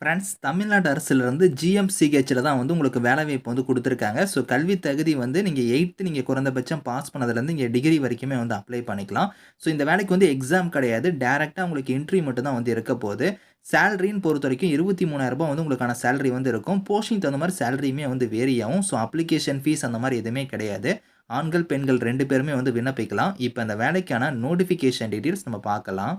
Friends Tamil Nadu அரசுலேருந்து ஜிஎம்சிஹெச்சில் தான் வந்து உங்களுக்கு வேலைவாய்ப்பு வந்து கொடுத்துருக்காங்க. ஸோ கல்வி தகுதி வந்து நீங்கள் எயித்து நீங்கள் குறைந்தபட்சம் பாஸ் பண்ணதுலேருந்து இங்கே டிகிரி வரைக்குமே வந்து அப்ளை பண்ணிக்கலாம். ஸோ இந்த வேலைக்கு வந்து எக்ஸாம் கிடையாது. டேரெக்டாக உங்களுக்கு இன்ட்ரி மட்டும் தான் வந்து இருக்க போகுது. சேலரின்னு பொறுத்த வரைக்கும் இருபத்தி மூணாயிரரூபா வந்து உங்களுக்கான சேலரி வந்து இருக்கும். போஸ்டிங் தகுந்த மாதிரி சேலரியுமே வந்து வேரி ஆகும். ஸோ அப்ளிகேஷன் ஃபீஸ் அந்த மாதிரி எதுவுமே கிடையாது. ஆண்கள் பெண்கள் ரெண்டு பேருமே வந்து விண்ணப்பிக்கலாம். இப்போ அந்த வேலைக்கான நோட்டிஃபிகேஷன் டீட்டெயில்ஸ் நம்ம பார்க்கலாம்.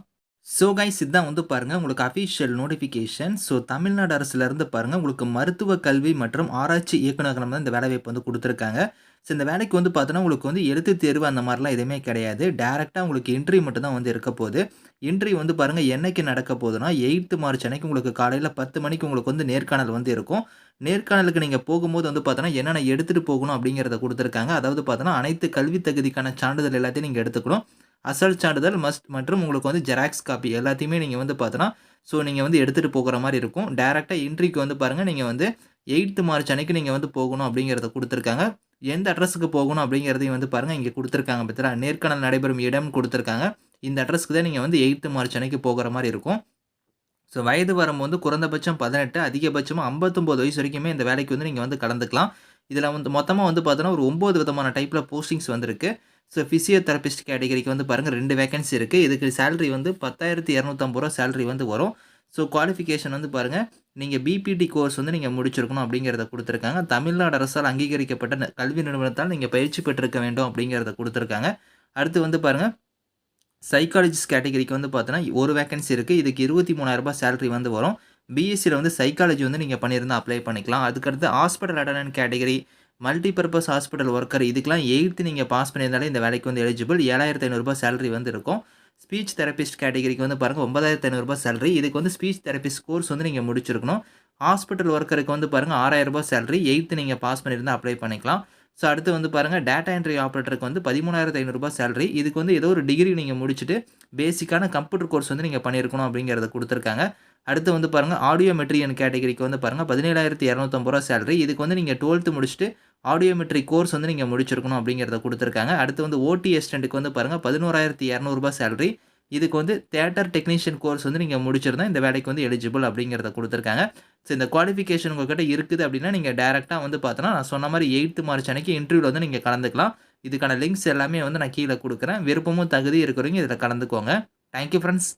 ஸோ கைஸ் இதுதான் வந்து பாருங்கள் உங்களுக்கு அஃபிஷியல் நோட்டிஃபிகேஷன் ஸோ தமிழ்நாடு அரசுலேருந்து பாருங்கள் உங்களுக்கு மருத்துவ கல்வி மற்றும் ஆராய்ச்சி இயக்குநரகம் தான் இந்த வேலைவாய்ப்பு வந்து கொடுத்துருக்காங்க. ஸோ இந்த வேலைக்கு வந்து பார்த்தோன்னா உங்களுக்கு வந்து எழுத்து தேர்வு அந்த மாதிரிலாம் எதுவுமே கிடையாது. டேரெக்டாக உங்களுக்கு இன்ட்ரி மட்டும் தான் வந்து இருக்க போகுது. இன்ட்ரி வந்து பாருங்கள் என்னைக்கு நடக்க போகுதுன்னா எயித்து மார்ச் அன்னைக்கு உங்களுக்கு காலையில் பத்து மணிக்கு உங்களுக்கு வந்து நேர்காணல் வந்து இருக்கும். நேர்காணலுக்கு நீங்கள் போகும்போது வந்து பார்த்தோன்னா என்னென்ன எடுத்துகிட்டு போகணும் அப்படிங்கிறத கொடுத்துருக்காங்க. அதாவது பார்த்தோன்னா அனைத்து கல்வி தகுதிக்கான சான்றிதழ் எல்லாத்தையும் நீங்கள் எடுத்துக்கணும். அசல் சான்றிதழ் மஸ்ட் மற்றும் உங்களுக்கு வந்து ஜெராக்ஸ் காப்பி எல்லாத்தையுமே நீங்கள் வந்து பார்த்தோன்னா ஸோ நீங்கள் வந்து எடுத்துகிட்டு போகிற மாதிரி இருக்கும். டேரெக்டாக இன்ட்ரிக்கு வந்து பாருங்கள் நீங்கள் வந்து எயித்து மார்ச் அன்னைக்கு நீங்கள் வந்து போகணும் அப்படிங்கிறத கொடுத்துருக்காங்க. எந்த அட்ரஸுக்கு போகணும் அப்படிங்கிறதையும் வந்து பாருங்கள் இங்கே கொடுத்துருக்காங்க பார்த்தீங்களா நேர்காணல் நடைபெறும் இடம் கொடுத்துருக்காங்க. இந்த அட்ரஸ்க்கு தான் நீங்கள் வந்து எயித்து மார்ச் அன்னைக்கு போகிற மாதிரி இருக்கும். ஸோ வயது வரம்பு வந்து குறைந்தபட்சம் பதினெட்டு அதிகபட்சமாக ஐம்பத்தொம்போது வயசு வரைக்குமே இந்த வேலைக்கு வந்து நீங்கள் வந்து கலந்துக்கலாம். இதில் வந்து மொத்தமாக வந்து பார்த்தோன்னா ஒரு ஒம்பது விதமான டைப்பில் போஸ்டிங்ஸ் வந்திருக்கு. ஸோ ஃபிசியோதெரபிஸ்ட் கேட்டகரிக்கு வந்து பாருங்கள் ரெண்டு வேகன்சி இருக்குது இதுக்கு சேலரி வந்து பத்தாயிரத்தி இரநூத்தம்பது ரூபா சேலரி வந்து வரும். ஸோ குவாலிஃபிகேஷன் வந்து பாருங்கள் நீங்கள் பிபிடி கோர்ஸ் வந்து நீங்கள் முடிச்சிருக்கணும் அப்படிங்கிறத கொடுத்துருக்காங்க. தமிழ்நாடு அரசால் அங்கீகரிக்கப்பட்ட கல்வி நிறுவனத்தால் நீங்கள் பயிற்சி பெற்றிருக்க வேண்டும் அப்படிங்கிறத கொடுத்துருக்காங்க. அடுத்து வந்து பாருங்கள் சைக்காலஜிஸ்ட் கேட்டகரிக்கு வந்து பார்த்தோன்னா ஒரு வேகன்சி இருக்குது இதுக்கு இருபத்தி மூணாயிரரூபா சேலரி வந்து வரும். பிஎஸ்சியில் வந்து சைக்காலஜி வந்து நீங்கள் பண்ணியிருந்தால் அப்ளை பண்ணிக்கலாம். அதுக்கடுத்து ஹாஸ்பிட்டல் அட்டனன் கேட்டகரி மல்டிபர்பஸ் ஹாஸ்பிட்டல் ஒர்க்கர் இதுக்கெலாம் எயித்து நீங்கள் பாஸ் பண்ணியிருந்தாலே இந்த வேலைக்கு வந்து எலிஜிபிள் ஏழாயிரத்து ஐநூறுரூபா சேலரி வந்து இருக்கும். ஸ்பீச் தெரபிஸ்ட் கேட்டகரிக்கு வந்து பாருங்கள் ஒன்பதாயிரத்து ஐநூறுரூபா சேலரி இதுக்கு வந்து ஸ்பீச் தெரபிஸ்ட் கோர்ஸ் வந்து நீங்கள் முடிச்சிருக்கணும். ஹாஸ்பிட்டல் ஒர்க்கருக்கு வந்து பாருங்கள் ஆறாயிரரூபா சேலரி எயித்து நீங்கள் பாஸ் பண்ணியிருந்தால் அப்ளை பண்ணிக்கலாம். ஸோ அடுத்து வந்து பாருங்கள் டேட்டா என்ட்ரி ஆப்ரேட்டருக்கு வந்து பதிமூணாயிரத்து ஐநூறுரூபா சேலரி இதுக்கு வந்து ஏதோ ஒரு டிகிரி நீங்கள் முடிச்சுட்டு பேசிக்கான கம்ப்யூட்டர் கோர்ஸ் வந்து நீங்கள் பண்ணியிருக்கணும் அப்படிங்கிறத கொடுத்துருக்காங்க. அடுத்து வந்து பாருங்கள் ஆடியோ மெட்ரியன் கேட்டகரிக்கு வந்து பாருங்கள் பதினேழாயிரத்தி இரநூத்தம்பது ரூபா சேலரி இதுக்கு வந்து நீங்கள் டுவெல்த்து முடிச்சுட்டு ஆடியோமெட்ரிக் கோர்ஸ் வந்து நீங்கள் முடிச்சிருக்கணும் அப்படிங்கிறத கொடுத்துருக்காங்க. அடுத்து வந்து ஓடி அசிஸ்டண்ட்டுக்கு வந்து பாருங்கள் பதினோராயிரத்தி இரநூறுபா சேலரி இதுக்கு வந்து தேட்டர் டெக்னீஷியன் கோர்ஸ் வந்து நீங்கள் முடிச்சிருந்தா இந்த வேலைக்கு வந்து எலிஜிபிள் அப்படிங்கிறத கொடுத்துருக்காங்க. ஸோ இந்த குவாலிஃபிகேஷன் உங்கள்கிட்ட இருக்குது அப்படின்னா நீங்கள் டேரெக்டாக வந்து பார்த்தோன்னா நான் சொன்ன மாதிரி எயித்து மார்ச் அன்றைக்கி இன்டர்வியூவில் வந்து நீங்கள் கலந்துக்கலாம். இதுக்கான லிங்க்ஸ் எல்லாமே வந்து நான் கீழே கொடுக்குறேன். விருப்பமும் தகுதி இருக்கிறவங்க இதில் கலந்துக்கோங்க. Thank you friends